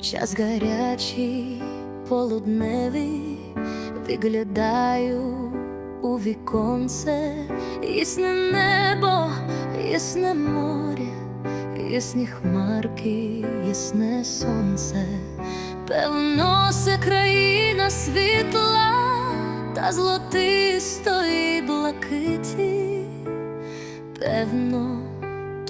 час гарячий, полудневий, виглядаю у віконце, ясне небо, ясне море, ясні хмарки, ясне сонце, певно, це країна світла та золотистої блакиті, певно.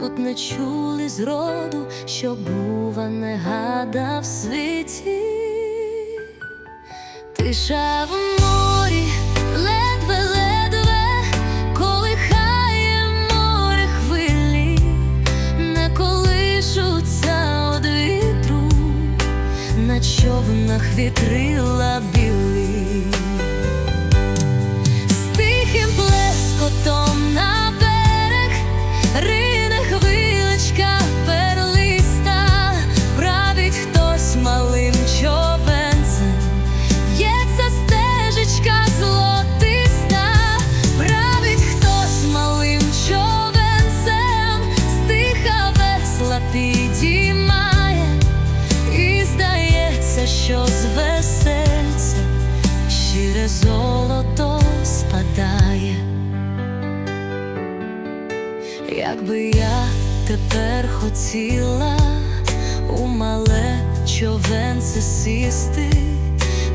Тут не чули зроду, що бува не гада в світі, тиша в морі, ледве-ледве, колихає море хвилі, не колишуться од на човнах вітрила білі, з тихим плескотом на берег. Якби я тепер хотіла у мале човенце сісти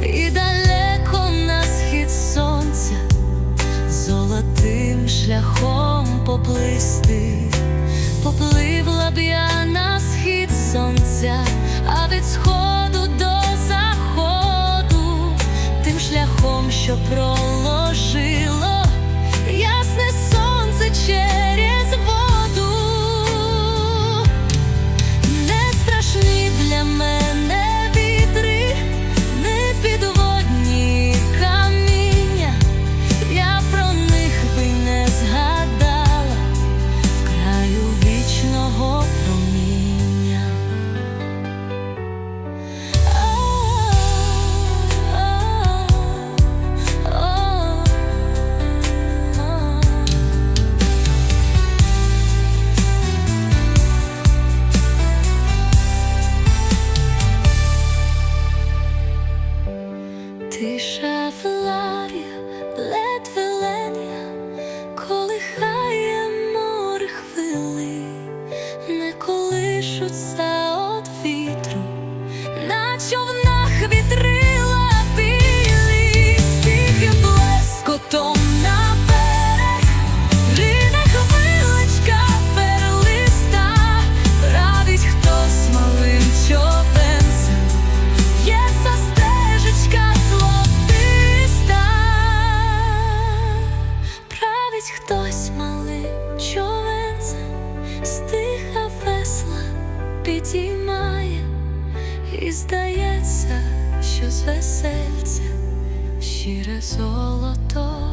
і далеко на схід сонця золотим шляхом поплисти, попливла б я на схід сонця, а від сходу до заходу, тим шляхом, що проложило Тиша в лаві, править хтось малим човенцем, стиха весла підіймає, і здається, що з весельця щире золото